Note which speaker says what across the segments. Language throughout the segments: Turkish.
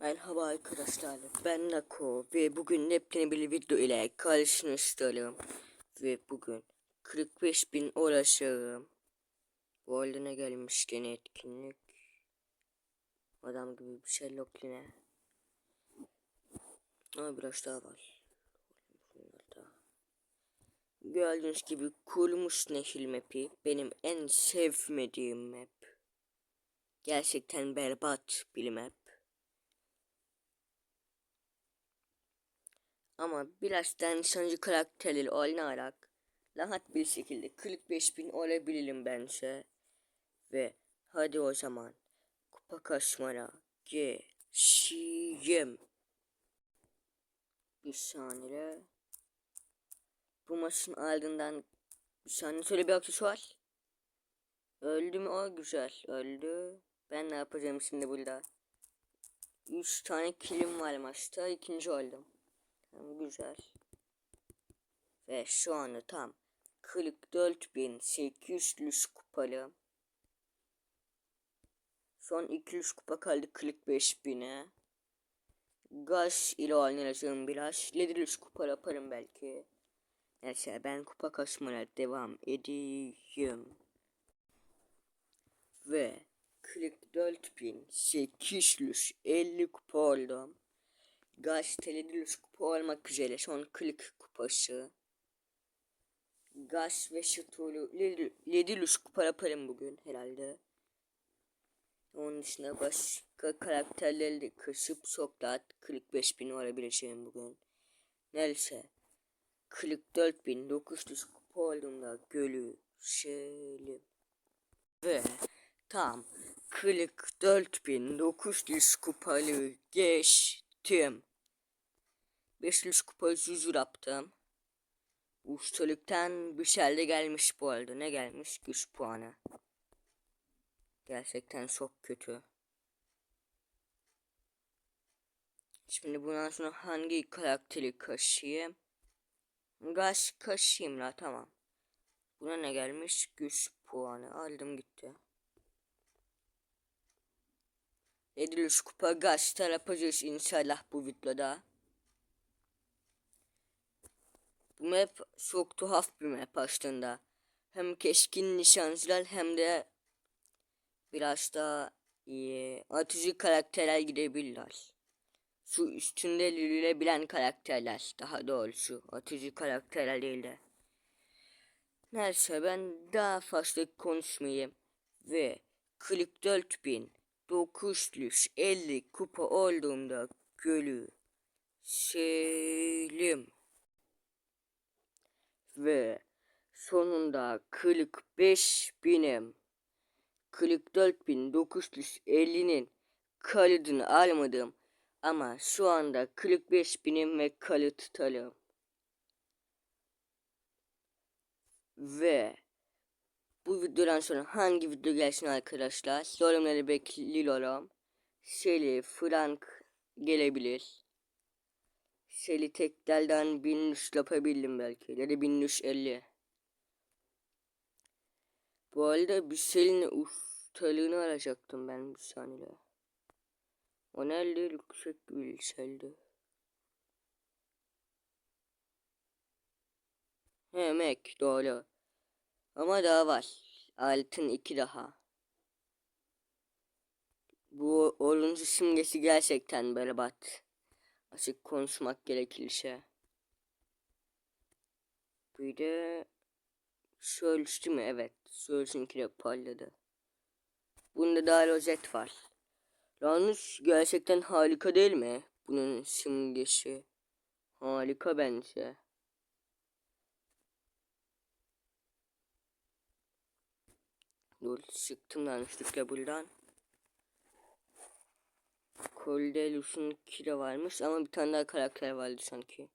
Speaker 1: Merhaba arkadaşlar ben Nako ve bugün yepyeni bir video ile karşınızdayım ve bugün 45 bin uğraşıyorum. Bu arada gelmiş gene etkinlik. Adam gibi bir şey yok yine. Ama biraz daha var. Gördüğünüz gibi kurumuş nehir map'i benim en sevmediğim map. Gerçekten berbat bir map. Ama biraz da nişancı karakterleri oynayarak rahat bir şekilde 45 bin olabilirim bence. Ve hadi o zaman kupa kaşmara geçeyim. Bir saniye. Bu maçın ardından bir saniye şöyle bir aksesuar. Öldü mü o güzel öldü. Ben ne yapacağım şimdi burada? 3 tane kilim var maçta ikinci oldum. Tamam, güzel. Ve şu anda tam 44.800 kupalı. Son 200 kupa kaldı 45.000'e. Gaz ile oynayacağım biraz. 700 kupa yaparım belki. Neyse ben kupa kasmaya devam edeyim. Ve 44.850 kupa oldum. Gazeteli kupa olmak üzere son 40 kupası. Gaz ve şutulu Ledilus kupa yaparım bugün herhalde. Onun dışında başka karakterleri de kısıp çok rahat 45 bin olabileceğim bugün. Neyse. 44.900 kupa olduğumda görüşelim. Ve tam 44.900 kupalı geçtim. 500 kupa yüzü yaptım. Ustalıktan bir şey de gelmiş bu arada. Ne gelmiş? Güç puanı. Gerçekten çok kötü. Şimdi bundan sonra hangi karakteri kaşıyım? Gaz kaşıyım la tamam. Buna ne gelmiş? Güç puanı. Aldım gitti. 700 kupa gaz yapacağız inşallah bu videoda. Bu map çok tuhaf bir map aslında. Hem keskin nişancılar hem de biraz daha iyi atıcı karakterler gidebilirler. Su üstünde yürüyebilen karakterler daha doğrusu atıcı karakterler değil de. Neyse ben daha fazla konuşmayayım ve 44.950 kupa olduğumda gölü Selim ve sonunda 45 binim 44.950'nin kalıdını almadım ama şu anda 45 binim ve kalıt tutalım. Ve bu videodan sonra hangi video gelsin arkadaşlar? Yorumları bekliyorum. Shelly, Frank gelebilir. Shelly teklerden 1300 yapabildim belki. Ya da 1350. Bu arada bir Shelly'nin ustalığını arayacaktım ben bir saniye. O nerede yüksek bir Shelly. He Mac doğru. Ama daha var. Altın iki daha. Bu oyuncu simgesi gerçekten berbat. Açık konuşmak gerekirse. Bir de Sölçtü mü? Evet. Sölç'ünki de parladı. Bunda daha rozet var. Yalnız gerçekten harika değil mi? Bunun simgesi. Harika bence. Dur çıktım yanlışlıkla buradan. Cordelus'un kira varmış ama bir tane daha karakter vardı sanki.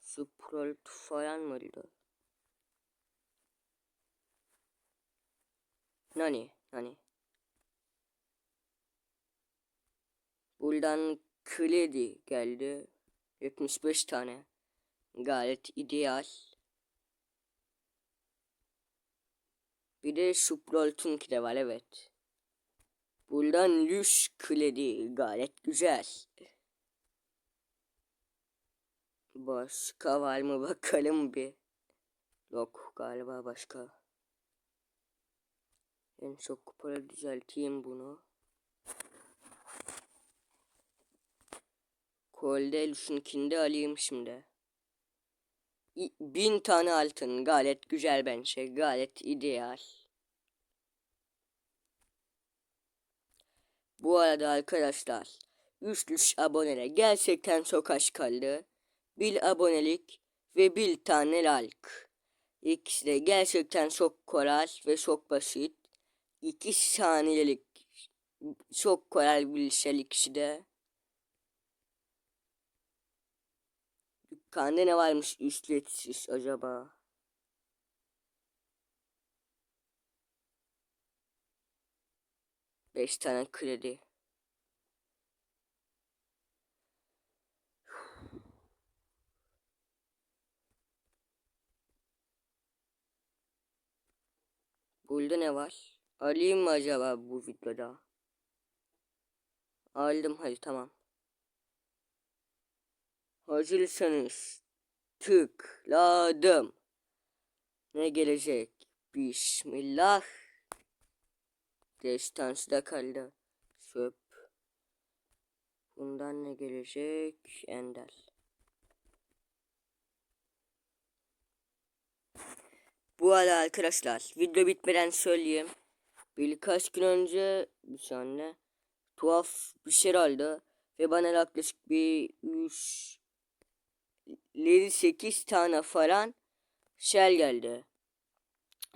Speaker 1: Supralt falan vardı. Nani, nani. Buradan kredi geldi. 75 tane. Gayet ideal. Bir de Supralt'unki de var evet. Buradan lüş kredi gayet güzel. Başka var mı bakalım bir. Yok galiba başka. En çok kupara düzelteyim bunu. Kolde Lush'unkinde alayım şimdi. Bin tane altın gayet güzel bence gayet ideal. Bu arada arkadaşlar 3 abonele gerçekten çok az kaldı. Bir abonelik ve bir tane like. İkisi de gerçekten çok kolay ve çok basit. 2 saniyelik çok kolay bir şey ikisi de. Dükkanda ne varmış ücretsiz acaba? Beş tane kredi. Burada ne var? Alayım mı acaba bu videoda? Aldım hadi tamam. Hazırsanız tıkladım. Ne gelecek? Bismillah. Destansı kaldı. Söp. Bundan ne gelecek? Ender. Bu arada arkadaşlar video bitmeden söyleyeyim. Birkaç gün önce bir saniye tuhaf bir şey oldu. Ve bana yaklaşık bir 3 8 tane falan şel geldi.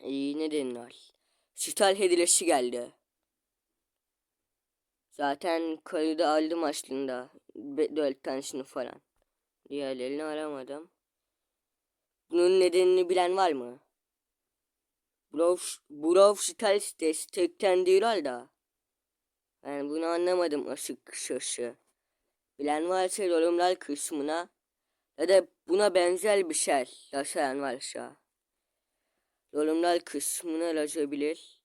Speaker 1: İyi ne denir? Stal hediyesi geldi. Zaten kaydı aldım aslında. Be- Dört tanesini falan. Diğerlerini aramadım. Bunun nedenini bilen var mı? Brawl, Brawl Stars destekten değil da. Ben bunu anlamadım açık kısası. Bilen varsa yorumlar kısmına ya da buna benzer bir şey yaşayan varsa yorumlar kısmına yazabilir.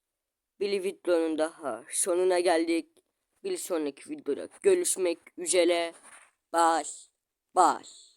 Speaker 1: Bir videonun daha sonuna geldik. Bir sonraki videoda görüşmek üzere. Bye. Bye.